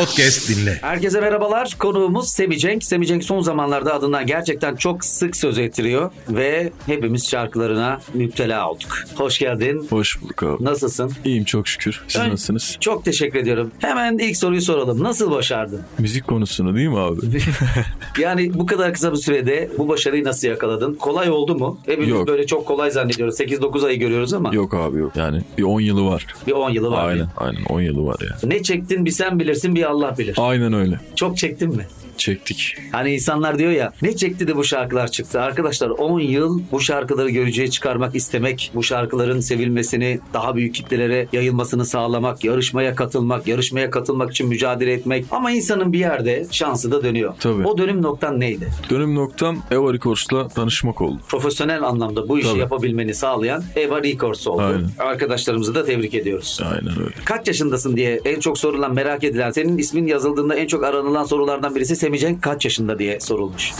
Podcast dinle. Herkese merhabalar. Konuğumuz Semi Cenk. Semi Cenk son zamanlarda adından gerçekten çok sık söz ettiriyor ve hepimiz şarkılarına müptela olduk. Hoş geldin. Hoş bulduk abi. Nasılsın? İyiyim çok şükür. Siz Ön- nasılsınız? Çok teşekkür ediyorum. Hemen ilk soruyu soralım. Nasıl başardın? Müzik konusunu değil mi abi? Yani bu kadar kısa bir sürede bu başarıyı nasıl yakaladın? Kolay oldu mu? Hepimiz Yok. böyle çok kolay zannediyoruz. 8-9 ayı görüyoruz ama yok abi yok. Yani bir 10 yılı var. bir 10 yılı var. Aynen aynen 10 yılı var ya. Ne çektin bir sen bilirsin bir Allah bilir. Aynen öyle. Çok çektin mi? Çektik. Hani insanlar diyor ya ne çekti de bu şarkılar çıktı. Arkadaşlar 10 yıl bu şarkıları göreceğe çıkarmak istemek, bu şarkıların sevilmesini, daha büyük kitlelere yayılmasını sağlamak, yarışmaya katılmak, yarışmaya katılmak için mücadele etmek. Ama insanın bir yerde şansı da dönüyor. Tabii. O dönüm noktan neydi? Dönüm noktam Eva Records'la tanışmak oldu. Profesyonel anlamda bu işi Tabii. yapabilmeni sağlayan Eva Records oldu. Aynen. Arkadaşlarımızı da tebrik ediyoruz. Aynen öyle. Kaç yaşındasın diye en çok sorulan, merak edilen, senin ismin yazıldığında en çok aranılan sorulardan birisi Semih kaç yaşında diye sorulmuş.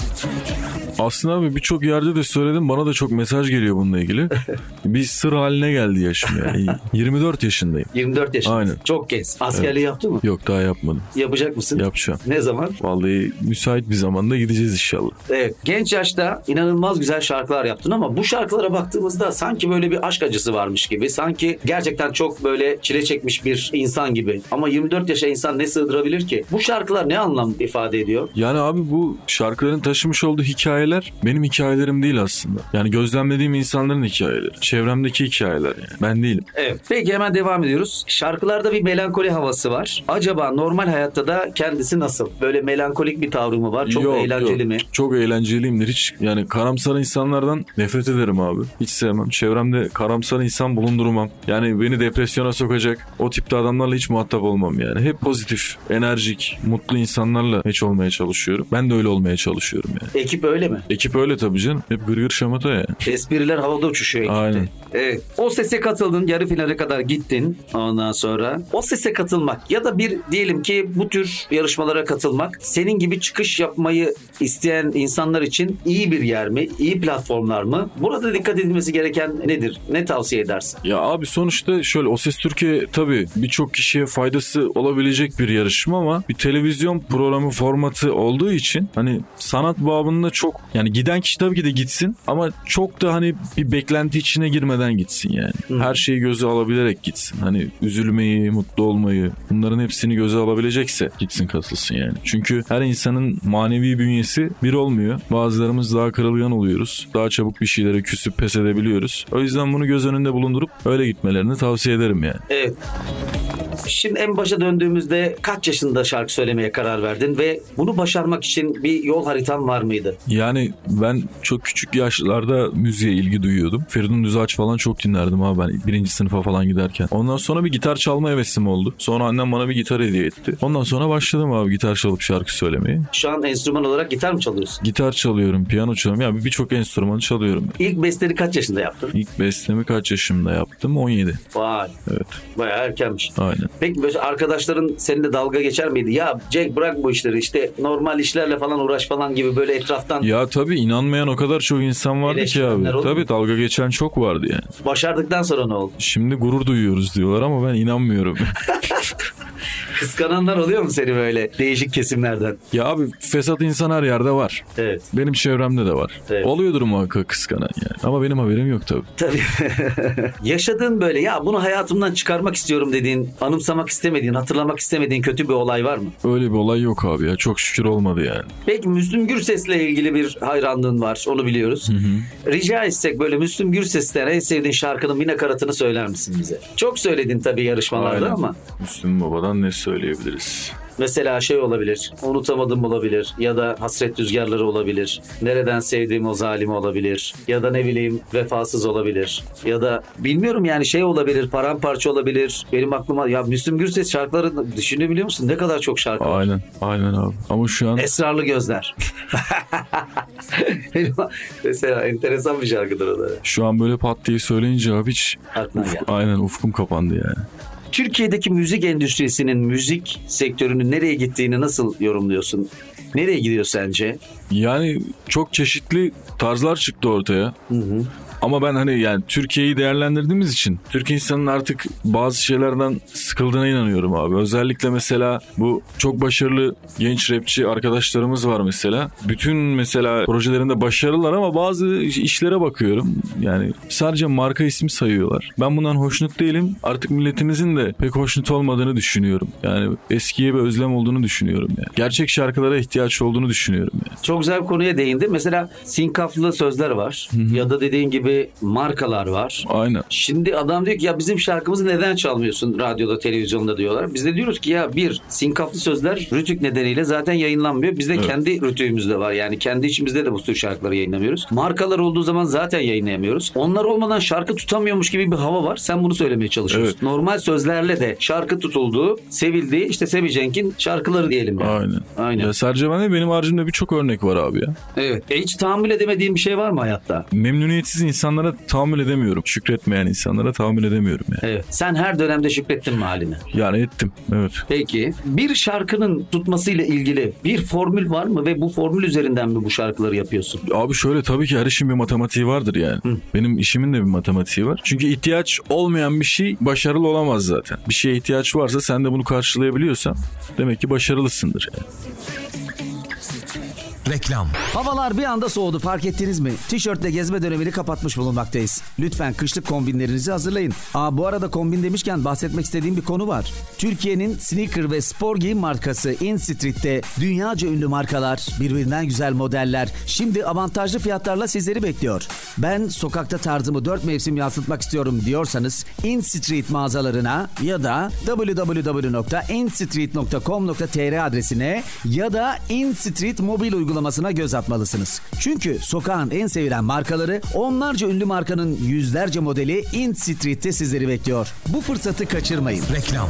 Aslında abi birçok yerde de söyledim. Bana da çok mesaj geliyor bununla ilgili. bir sır haline geldi yaşım yani. 24 yaşındayım. 24 yaşında. Aynen. Çok genç. Askerliği yaptı mı? Yok daha yapmadım. Yapacak mısın? Yapacağım. Ne zaman? Vallahi müsait bir zamanda gideceğiz inşallah. Evet. Genç yaşta inanılmaz güzel şarkılar yaptın ama bu şarkılara baktığımızda sanki böyle bir aşk acısı varmış gibi. Sanki gerçekten çok böyle çile çekmiş bir insan gibi. Ama 24 yaşa insan ne sığdırabilir ki? Bu şarkılar ne anlam ifade ediyor? Yani abi bu şarkıların taşımış olduğu hikayeler benim hikayelerim değil aslında. Yani gözlemlediğim insanların hikayeleri. Çevremdeki hikayeler yani. Ben değilim. Evet. Peki hemen devam ediyoruz. Şarkılarda bir melankoli havası var. Acaba normal hayatta da kendisi nasıl? Böyle melankolik bir tavrı mı var? Çok Yok, eğlenceli yok. mi? Çok eğlenceliyimdir. Hiç yani karamsar insanlardan nefret ederim abi. Hiç sevmem. Çevremde karamsar insan bulundurmam. Yani beni depresyona sokacak o tipte adamlarla hiç muhatap olmam yani. Hep pozitif, enerjik, mutlu insanlarla meç olmaya çalışıyorum. Ben de öyle olmaya çalışıyorum yani. Ekip öyle mi? Ekip öyle tabii canım. Hep gırgır şamata yani. Espriler havada uçuşuyor ekipte. Aynen. Evet. O sese katıldın, yarı finale kadar gittin ondan sonra. O sese katılmak ya da bir diyelim ki bu tür yarışmalara katılmak senin gibi çıkış yapmayı isteyen insanlar için iyi bir yer mi? İyi platformlar mı? Burada dikkat edilmesi gereken nedir? Ne tavsiye edersin? Ya abi sonuçta şöyle O Ses Türkiye tabii birçok kişiye faydası olabilecek bir yarışma ama bir televizyon programı formatı olduğu için hani sanat babında çok yani giden kişi tabii ki de gitsin ama çok da hani bir beklenti içine girmeden gitsin yani. Her şeyi göze alabilerek gitsin. Hani üzülmeyi, mutlu olmayı bunların hepsini göze alabilecekse gitsin katılsın yani. Çünkü her insanın manevi bünyesi bir olmuyor. Bazılarımız daha kırılgan oluyoruz. Daha çabuk bir şeylere küsüp pes edebiliyoruz. O yüzden bunu göz önünde bulundurup öyle gitmelerini tavsiye ederim yani. Evet. Şimdi en başa döndüğümüzde kaç yaşında şarkı söylemeye karar verdin ve bunu başarmak için bir yol haritan var mıydı? Yani ben çok küçük yaşlarda müziğe ilgi duyuyordum. Feridun Düzağaç falan çok dinlerdim abi ben birinci sınıfa falan giderken. Ondan sonra bir gitar çalma hevesim oldu. Sonra annem bana bir gitar hediye etti. Ondan sonra başladım abi gitar çalıp şarkı söylemeye. Şu an enstrüman olarak gitar mı çalıyorsun? Gitar çalıyorum, piyano çalıyorum. Yani birçok enstrümanı çalıyorum. İlk besteni kaç yaşında yaptın? İlk bestemi kaç yaşımda yaptım? 17. Vay. Evet, Bayağı erkenmiş. aynen. Peki böyle arkadaşların seninle dalga geçer miydi? Ya Cenk bırak bu işleri işte normal işlerle falan uğraş falan gibi böyle etraftan Ya tabii inanmayan o kadar çok insan vardı ki abi. oldu? Tabii dalga geçen çok vardı yani. başardıktan sonra ne oldu? Şimdi gurur duyuyoruz diyorlar ama ben inanmıyorum. Kıskananlar oluyor mu seni böyle değişik kesimlerden? ya abi fesat insan her yerde var. Evet. Benim çevremde de var. Evet. Oluyordur muhakkak kıskanan yani. Ama benim haberim yok tabii. Tabii. Yaşadığın böyle ya bunu hayatımdan çıkarmak istiyorum dediğin, anımsamak istemediğin, hatırlamak istemediğin kötü bir olay var mı? Öyle bir olay yok abi ya. Çok şükür olmadı yani. Peki Müslüm Gürses'le ilgili bir hayranlığın var. Onu biliyoruz. Rica etsek böyle Müslüm Gürses'ten en sevdiğin şarkının bir nakaratını söyler misin bize? Çok söyledin tabii yarışmalarda Aynen. ama. Müslüm Baba'dan ne söyleyebiliriz? Mesela şey olabilir, unutamadım olabilir ya da hasret rüzgarları olabilir. Nereden sevdiğim o zalim olabilir ya da ne bileyim vefasız olabilir ya da bilmiyorum yani şey olabilir, paramparça olabilir. Benim aklıma ya Müslüm Gürses şarkıları düşünebiliyor musun? Ne kadar çok şarkı var. Aynen. Aynen abi. Ama şu an Esrarlı Gözler. Benim- Mesela enteresan bir şarkıdır o da. şu an böyle pat diye söyleyince abi hiç Aklına geldi. aynen ufkum kapandı yani. Türkiye'deki müzik endüstrisinin müzik sektörünün nereye gittiğini nasıl yorumluyorsun? Nereye gidiyor sence? Yani çok çeşitli tarzlar çıktı ortaya. Ama ben hani yani Türkiye'yi değerlendirdiğimiz için Türk insanının artık bazı şeylerden sıkıldığına inanıyorum abi. Özellikle mesela bu çok başarılı genç rapçi arkadaşlarımız var mesela. Bütün mesela projelerinde başarılılar ama bazı işlere bakıyorum. Yani sadece marka ismi sayıyorlar. Ben bundan hoşnut değilim. Artık milletimizin de pek hoşnut olmadığını düşünüyorum. Yani eskiye bir özlem olduğunu düşünüyorum yani. Gerçek şarkılara ihtiyaç olduğunu düşünüyorum yani. Çok güzel bir konuya değindi. Mesela sinkaflı sözler var. Ya da dediğin gibi markalar var. Aynen. Şimdi adam diyor ki ya bizim şarkımızı neden çalmıyorsun radyoda, televizyonda diyorlar. Biz de diyoruz ki ya bir sinkaflı sözler rütük nedeniyle zaten yayınlanmıyor. Bizde Evet. kendi rütüğümüzde var. Yani kendi içimizde de bu tür şarkıları yayınlamıyoruz. Markalar olduğu zaman zaten yayınlayamıyoruz. Onlar olmadan şarkı tutamıyormuş gibi bir hava var. Sen bunu söylemeye çalışıyorsun. Evet. Normal sözlerle de şarkı tutulduğu, sevildiği işte Sevi Cenk'in şarkıları diyelim. Yani. Aynen. Aynen. Ya Serceven'de benim haricimde birçok örnek var abi ya. Evet. E hiç tahammül edemediğin bir şey var mı hayatta? Memnuniyetsiz insanlara tahammül edemiyorum. Şükretmeyen insanlara tahammül edemiyorum yani. Evet. Sen her dönemde şükrettin mi haline? Yani ettim. Evet. Peki bir şarkının tutmasıyla ilgili bir formül var mı ve bu formül üzerinden mi bu şarkıları yapıyorsun? Abi şöyle tabii ki her işin bir matematiği vardır yani. Benim işimin de bir matematiği var. Çünkü ihtiyaç olmayan bir şey başarılı olamaz zaten. Bir şeye ihtiyaç varsa sen de bunu karşılayabiliyorsan demek ki başarılısındır yani. Reklam. Havalar bir anda soğudu fark ettiniz mi? Tişörtle gezme dönemini kapatmış bulunmaktayız. Lütfen kışlık kombinlerinizi hazırlayın. Aa bu arada kombin demişken bahsetmek istediğim bir konu var. Türkiye'nin sneaker ve spor giyim markası In Street'te dünyaca ünlü markalar, birbirinden güzel modeller şimdi avantajlı fiyatlarla sizleri bekliyor. Ben sokakta tarzımı dört mevsim yansıtmak istiyorum diyorsanız In Street mağazalarına ya da www.instreet.com.tr adresine ya da In Street mobil uygulamasına göz atmalısınız. Çünkü sokağın en sevilen markaları onlarca ünlü markanın yüzlerce modeli In Street'te sizleri bekliyor. Bu fırsatı kaçırmayın. Reklam.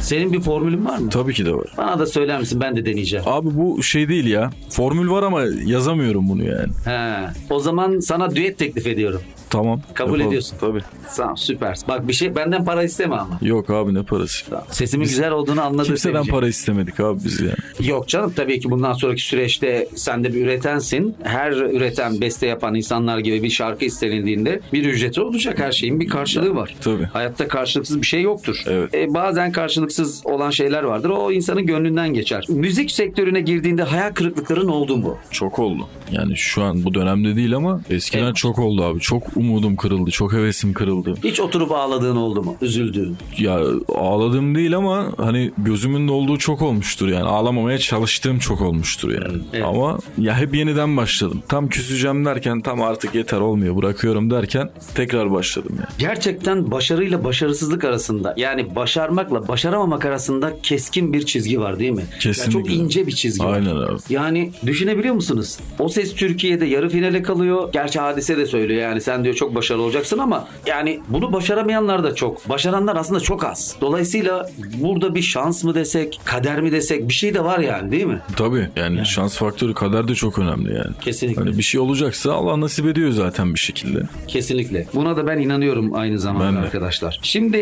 Senin bir formülün var mı? Tabii ki de var. Bana da söyler misin? Ben de deneyeceğim. Abi bu şey değil ya. Formül var ama yazamıyorum bunu yani. He. O zaman sana düet teklif ediyorum. Tamam. Kabul yapalım. ediyorsun. Tabii. Tamam süper. Bak bir şey benden para isteme ama. Yok abi ne parası. Tamam. Sesimin güzel olduğunu anladım. Kimseden Seveceğim. para istemedik abi biz yani. Yok canım tabii ki bundan sonraki süreçte sen de bir üretensin. Her üreten, beste yapan insanlar gibi bir şarkı istenildiğinde bir ücreti olacak. Her şeyin bir karşılığı var. Tabii. Hayatta karşılıksız bir şey yoktur. Evet. E, bazen karşılıksız olan şeyler vardır. O insanın gönlünden geçer. Müzik sektörüne girdiğinde hayal kırıklıkların oldu mu? Çok oldu. Yani şu an bu dönemde değil ama eskiden Evet. çok oldu abi. Çok umudum kırıldı. Çok hevesim kırıldı. Hiç oturup ağladığın oldu mu? Üzüldüğün. Ya ağladığım değil ama hani gözümün dolduğu çok olmuştur yani. Ağlamamaya çalıştığım çok olmuştur yani. Evet. Ama ya hep yeniden başladım. Tam küseceğim derken tam artık yeter olmuyor bırakıyorum derken tekrar başladım yani. Gerçekten başarıyla başarısızlık arasında yani başarmakla başaramamak arasında keskin bir çizgi var değil mi? Kesinlikle. çok ince bir çizgi var. Aynen abi. Yani düşünebiliyor musunuz? O ses Türkiye'de yarı finale kalıyor. Gerçi hadise de söylüyor yani sen diyor çok başarılı olacaksın ama yani bunu başaramayanlar da çok. Başaranlar aslında çok az. Dolayısıyla burada bir şans mı desek, kader mi desek bir şey de var yani değil mi? Tabii yani, şans faktörü kadar da çok önemli yani. Kesinlikle. Hani bir şey olacaksa Allah nasip ediyor zaten bir şekilde. Kesinlikle. Buna da ben inanıyorum aynı zamanda Ben de. arkadaşlar. Şimdi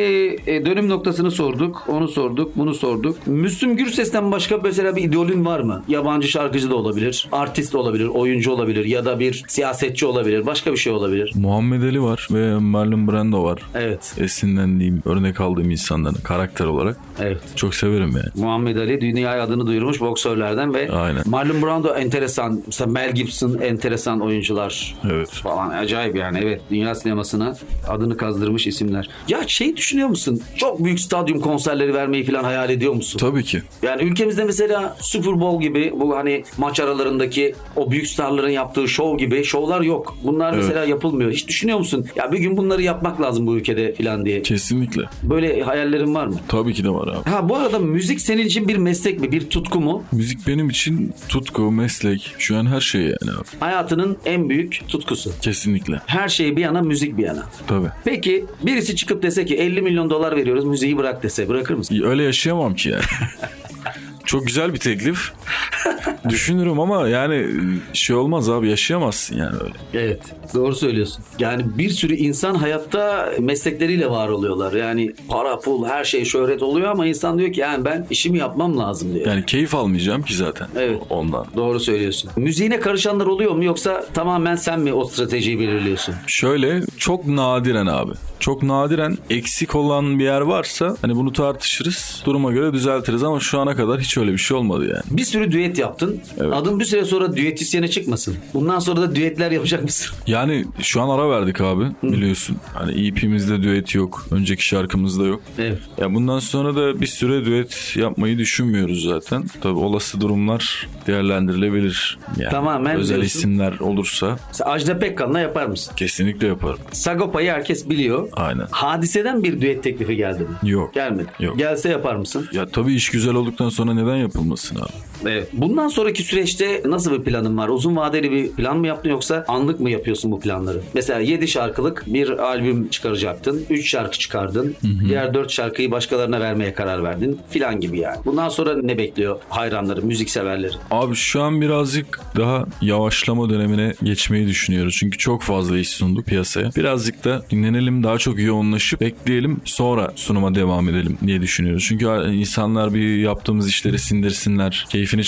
e, dönüm noktasını sorduk, onu sorduk, bunu sorduk. Müslüm Gürses'ten başka mesela bir idolün var mı? Yabancı şarkıcı da olabilir, artist de olabilir, oyuncu olabilir ya da bir siyasetçi olabilir, başka bir şey olabilir. Muhammed Ali var ve Marlon Brando var. Evet, Esinlendiğim, örnek aldığım insanların karakter olarak evet. çok severim yani. Muhammed Ali dünyaya adını duyurmuş boksörlerden ve Aynen. Marlon Brando enteresan, mesela Mel Gibson enteresan oyuncular Evet. falan acayip yani evet dünya sinemasına adını kazdırmış isimler. Ya şey düşünüyor musun? Çok büyük stadyum konserleri vermeyi falan hayal ediyor musun? Tabii ki. Yani ülkemizde mesela Super Bowl gibi bu hani maç aralarındaki o büyük starların yaptığı şov gibi şovlar yok. Bunlar Evet. mesela yapılmıyor. Hiç düşünüyor musun? Ya bir gün bunları yapmak lazım bu ülkede falan diye. Kesinlikle. Böyle hayallerin var mı? Tabii ki de var abi. Ha bu arada müzik senin için bir meslek mi? Bir tutku mu? Müzik benim için tutku, meslek, şu an her şey yani abi. Hayatının en büyük tutkusu. Kesinlikle. Her şey bir yana, müzik bir yana. Tabii. Peki birisi çıkıp dese ki 50 milyon dolar veriyoruz müziği bırak dese bırakır mısın? Öyle yaşayamam ki yani. Çok güzel bir teklif. Düşünürüm ama yani şey olmaz abi yaşayamazsın yani öyle. Evet doğru söylüyorsun. Yani bir sürü insan hayatta meslekleriyle var oluyorlar. Yani para, pul, her şey şöhret oluyor ama insan diyor ki yani ben işimi yapmam lazım diyor. Yani keyif almayacağım ki zaten Evet. ondan. Doğru söylüyorsun. Müziğine karışanlar oluyor mu yoksa tamamen sen mi o stratejiyi belirliyorsun? Şöyle çok nadiren abi. Çok nadiren eksik olan bir yer varsa hani bunu tartışırız. Duruma göre düzeltiriz ama şu ana kadar hiç öyle bir şey olmadı yani. Bir sürü düet yaptın. Adın bir süre sonra düetisyene çıkmasın. Bundan sonra da düetler yapacak mısın? Yani şu an ara verdik abi biliyorsun. Hani EP'mizde düet yok. Önceki şarkımızda yok. Evet. Ya bundan sonra da bir süre düet yapmayı düşünmüyoruz zaten. Tabii olası durumlar değerlendirilebilir. Yani Tamamen özel diyorsun. isimler olursa Sen Ajda Pekkan'la yapar mısın? kesinlikle yaparım. Sagopa'yı herkes biliyor. Aynen. Hadiseden bir düet teklifi geldi mi? Yok. Gelmedi. Yok. Gelse yapar mısın? Ya tabii iş güzel olduktan sonra neden yapılmasın abi? Evet. Bundan sonraki süreçte nasıl bir planın var? Uzun vadeli bir plan mı yaptın yoksa anlık mı yapıyorsun bu planları? Mesela 7 şarkılık bir albüm çıkaracaktın. 3 şarkı çıkardın. Diğer 4 şarkıyı başkalarına vermeye karar verdin. Filan gibi yani. Bundan sonra ne bekliyor hayranları, müzik severleri? Abi şu an birazcık daha yavaşlama dönemine geçmeyi düşünüyoruz. Çünkü çok fazla iş sunduk piyasaya. Birazcık da dinlenelim, daha çok yoğunlaşıp bekleyelim sonra sunuma devam edelim diye düşünüyoruz. Çünkü insanlar bir yaptığımız işleri sindirsinler, keyfini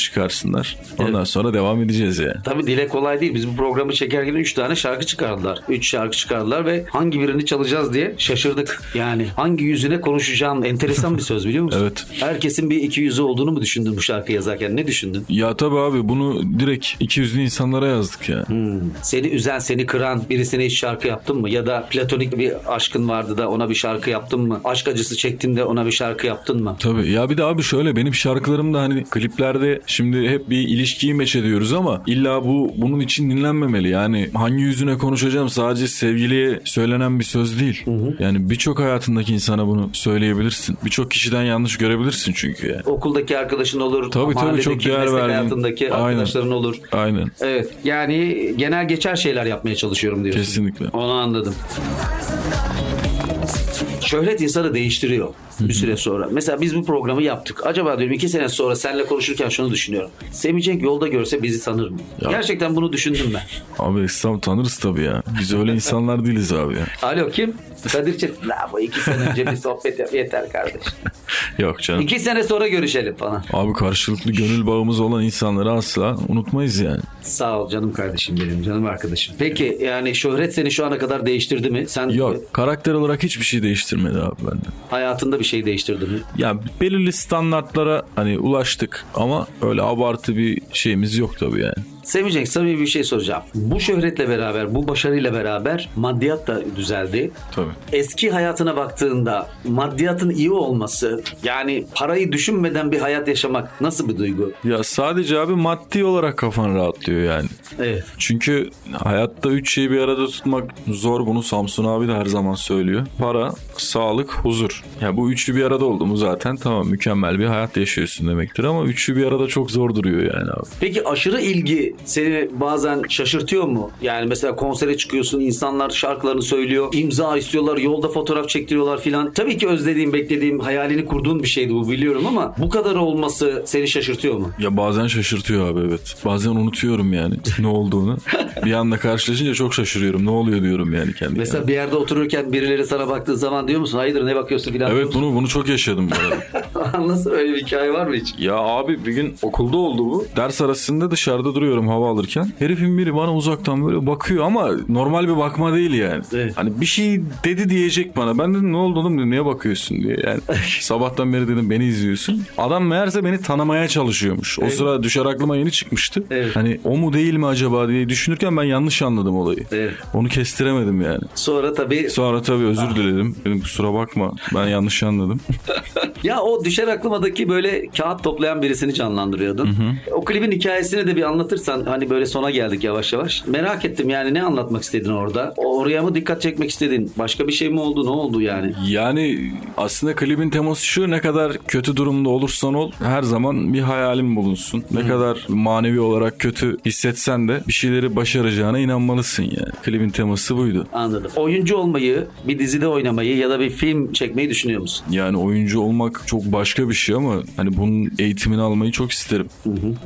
çıkarsınlar. Ondan sonra devam edeceğiz yani. Tabii dile kolay değil. Biz bu programı çekerken 3 tane şarkı çıkardılar. 3 şarkı çıkardılar ve hangi birini çalacağız diye şaşırdık. Yani hangi yüzüne konuşacağım enteresan bir söz biliyor musun? Evet. Herkesin bir iki yüzü olduğunu mu düşündün bu şarkı yazarken? Ne düşündün? Ya tabii abi bunu direkt 200'lü insanlara yazdık ya. Hmm. Seni üzen, seni kıran birisine hiç şarkı yaptın mı? Ya da platonik bir aşkın vardı da ona bir şarkı yaptın mı? Aşk acısı çektin de ona bir şarkı yaptın mı? Tabii ya bir de abi şöyle benim şarkılarımda hani kliplerde şimdi hep bir ilişkiyi meç ediyoruz ama illa bu bunun için dinlenmemeli. Yani hangi yüzüne konuşacağım sadece sevgiliye söylenen bir söz değil. Yani birçok hayatındaki insana bunu söyleyebilirsin. Birçok kişiden yanlış görebilirsin çünkü yani. Okuldaki arkadaşın olur, Tabii, tabii, çok değer verdim. hayatındaki Aynen. arkadaşların olur. Aynen. Evet yani genel geçer şeyler yapmaya çalışıyorum diyorsun. Kesinlikle. Onu anladım. Şöhret insanı değiştiriyor bir süre sonra. Mesela biz bu programı yaptık. Acaba diyorum iki sene sonra seninle konuşurken şunu düşünüyorum. Semih Cenk yolda görse bizi tanır mı? Ya. Gerçekten bunu düşündüm ben. Abi İslam tanırız tabii ya. Biz öyle insanlar değiliz abi ya. Alo kim? Kadir Çetin. La bu iki sene önce bir sohbet yap. Yeter kardeş. Yok canım. İki sene sonra görüşelim falan. Abi karşılıklı gönül bağımız olan insanları asla unutmayız yani. Sağ ol canım kardeşim benim. Canım arkadaşım. Peki yani şöhret seni şu ana kadar değiştirdi mi? Sen Yok karakter olarak hiçbir şey değiştirmedi abi bende. hayatında bir şey değiştirdi mi? Ya belirli standartlara hani ulaştık ama öyle abartı bir şeyimiz yok tabii yani. Semih Cenk samimi bir şey soracağım. Bu şöhretle beraber, bu başarıyla beraber maddiyat da düzeldi. Tabii. Eski hayatına baktığında maddiyatın iyi olması, yani parayı düşünmeden bir hayat yaşamak nasıl bir duygu? Ya sadece abi maddi olarak kafan rahatlıyor yani. Evet. Çünkü hayatta üç şeyi bir arada tutmak zor. Bunu Samsun abi de her zaman söylüyor. Para, sağlık, huzur. Ya bu üçlü bir arada oldu mu zaten tamam mükemmel bir hayat yaşıyorsun demektir ama üçlü bir arada çok zor duruyor yani abi. Peki aşırı ilgi seni bazen şaşırtıyor mu? Yani mesela konsere çıkıyorsun, insanlar şarkılarını söylüyor, imza istiyorlar, yolda fotoğraf çektiriyorlar filan. Tabii ki özlediğim, beklediğim, hayalini kurduğun bir şeydi bu biliyorum ama bu kadar olması seni şaşırtıyor mu? Ya bazen şaşırtıyor abi evet. Bazen unutuyorum yani ne olduğunu. bir anda karşılaşınca çok şaşırıyorum. Ne oluyor diyorum yani kendi Mesela bir yerde otururken birileri sana baktığı zaman diyor musun? Hayırdır ne bakıyorsun filan. Evet bunu bunu çok yaşadım bu arada. Nasıl öyle bir hikaye var mı hiç? ya abi bir gün okulda oldu bu. Ders arasında dışarıda duruyorum hava alırken. Herifin biri bana uzaktan böyle bakıyor ama normal bir bakma değil yani. Evet. Hani bir şey dedi diyecek bana. Ben dedim ne oldu oğlum niye bakıyorsun diye. Yani sabahtan beri dedim beni izliyorsun. Adam meğerse beni tanımaya çalışıyormuş. O Evet. sıra düşer aklıma yeni çıkmıştı. Evet. Hani o mu değil mi acaba diye düşünürken ben yanlış anladım olayı. Evet. Onu kestiremedim yani. Sonra tabii Sonra tabii özür diledim. Dedim kusura bakma ben yanlış anladım. ya o düşer aklımadaki böyle kağıt toplayan birisini canlandırıyordun. O klibin hikayesini de bir anlatırsan hani böyle sona geldik yavaş yavaş. Merak ettim yani ne anlatmak istedin orada? Oraya mı dikkat çekmek istedin? Başka bir şey mi oldu? Ne oldu yani? Yani aslında klibin teması şu ne kadar kötü durumda olursan ol her zaman bir hayalin bulunsun. Ne kadar manevi olarak kötü hissetsen de bir şeyleri başaracağına inanmalısın yani. Klibin teması buydu. Anladım. Oyuncu olmayı, bir dizide oynamayı ya da bir film çekmeyi düşünüyor musun? Yani oyuncu olmak çok başka bir şey ama hani bunun eğitimini almayı çok isterim.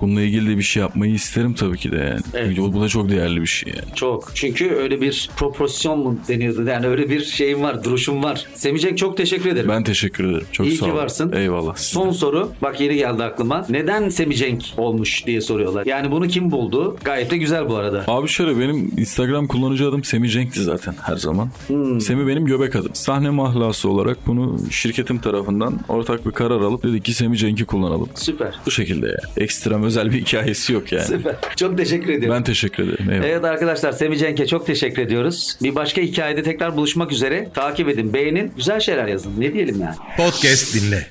Bununla ilgili de bir şey yapmayı isterim tabii ki de yani. Evet. Bu da çok değerli bir şey yani. Çok. Çünkü öyle bir proporsiyon mu deniyordu? Yani öyle bir şeyim var, duruşum var. Semih Cenk çok teşekkür ederim. Ben teşekkür ederim. Çok İyi sağ ki varsın. Eyvallah. Son soru. Bak yeni geldi aklıma. Neden Semih Cenk olmuş diye soruyorlar. Yani bunu kim buldu? Gayet de güzel bu arada. Abi şöyle benim Instagram kullanıcı adım Cenk'ti zaten her zaman. Hmm. Semih benim göbek adım. Sahne mahlası olarak bunu şirketim tarafından ortak bir karar alıp dedik ki Semih Cenk'i kullanalım. Süper. Bu şekilde yani. Ekstrem özel bir hikayesi yok yani. Süper. Çok teşekkür ediyorum. Ben teşekkür ederim. Eyvallah. Evet arkadaşlar Semih Cenk'e çok teşekkür ediyoruz. Bir başka hikayede tekrar buluşmak üzere. Takip edin, beğenin, güzel şeyler yazın. Ne diyelim yani? Podcast dinle.